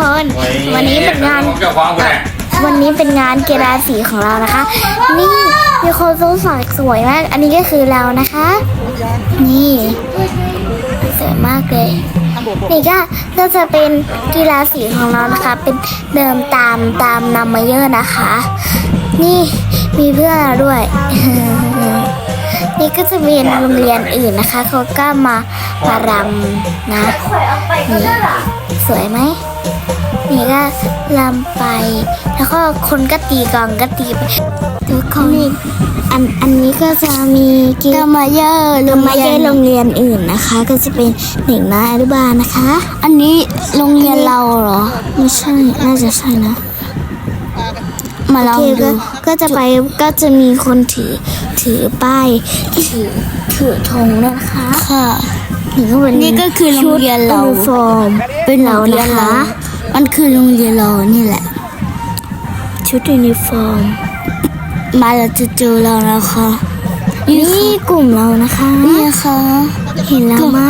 คน วันนี้เป็นงานเจ้าของกูเนี่ยวันนี้เป็นงานกีฬาสีของเรานะคะ นี่มีคนสงสวยสวยมาก อันนี้ก็คือเรานะคะ นี่สวยมากเลยนี่ก็ก็จะเป็นกีฬาสีของเรานะคะ เป็นเดิมตามตามนัมเมเยอร์นะคะ นี่มีเพื่อนเราด้วย นี่ก็จะเป็นโรงเรียนอื่นนะคะเขาก็มามารำนะนี่สวยไหมนี่ ก็ลำไป แล้วก็คนก็ตีกลองก็ตีไปทุกคนอันอันนี้ก็จะมีกีฬามาเยอร์โรงมาเยอร์โรงเรียนอื่นนะคะ ก็จะเป็นเด็กน้อยอนุบาลนะคะ อันนี้โรงเรียนเราเหรอ ไม่ใช่ น่าจะใช่นะ มาลองดูก็จะไปก็จะมีคนถือถือป้ายถือถือธงด้วยนะคะ ค่ะนี่ก็เป็นนี่ก็คือโรงเรียนเราชุดยูนิฟอร์มเป็นโรงเรียนเรา มันคือโรงเรียนเรานี่แหละ ชุดยูนิฟอร์ม มาแล้วจะเจอเราแล้วค่ะนี่กลุ่มเรานะคะ นี่ค่ะเห็นเราไหม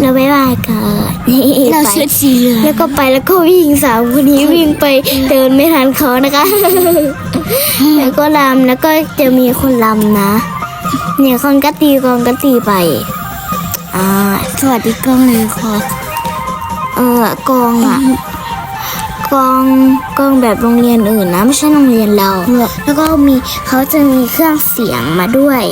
เราบายบายกันนี่เราไปชุดสีเหลืองแล้วก็ไปแล้วก็วิ่งสาวคนนี้วิ่งไปเดินไม่ทันเขานะคะ แล้วก็ลำแล้วก็จะมีคนลำนะ เนี่ยคนก็ตีกลองก็ตีไปอ่าสวัสดีกล้องเลยค่ะเออกองอะ กองกองแบบโรงเรียนอื่นนะไม่ใช่โรงเรียนเรา แล้วก็มีเขาจะมีเครื่องเสียงมาด้วย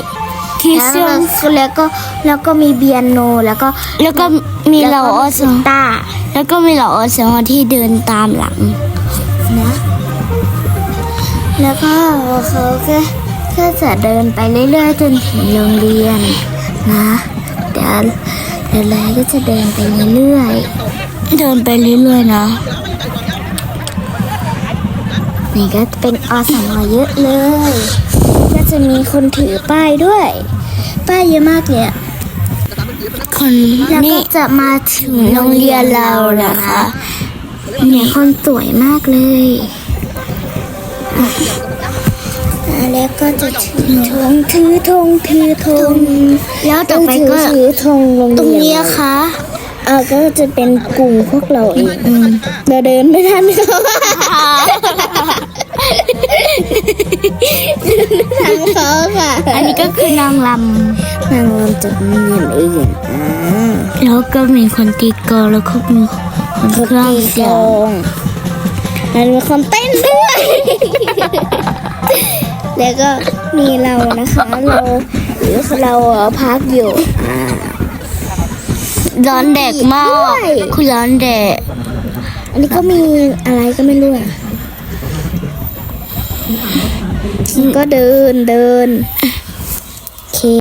ที่แล้วเสื้อก็แล้วก็แล้วก็มีเบียโนแล้วก็แล้วก็มีเราออสกีตาร์แล้วก็มีเราออสมาที่เดินตามหลังนะแล้วก็เขาก็ก็จะเดินไปเรื่อยๆจนถึงโรงเรียนนะเดี๋ยวเดี๋ยวเลยก็จะเดินไปเรื่อยเดินไปเรื่อยๆนะๆ นี่ก็เป็นอสมเยอะเลย ก็จะมีคนถือป้ายด้วย ป้ายเยอะมากเลยอะคนแล้วก็นี่จะมาถึงโรงเรียนเรานะคะเนี่ยคนสวยมากเลยแล้วก็จะถือธงถือธงถือธงแล้วต่อไปก็ถือธงโรงเรียนตรงนี้อะคะเออก็จะเป็นกลุ่มพวกเราเองเราเดินไม่ทันเขา ทางเขาค่ะอันนี้ก็คือนางลนางรำจากโรงเรียนอื่นอ่าำแล้วก็มีคนตีกลองแล้วก็มีคนเครื่องเสียงมันมีคนเต้นด้วย แล้วก็มีเรานะคะ เราหรือเราพักอยู่อ่าร้อนแดดมากด้วยคุณร้อนแดดอันนี้ก็มีอะไรก็ไม่รู้อะ ก็เดินเดิน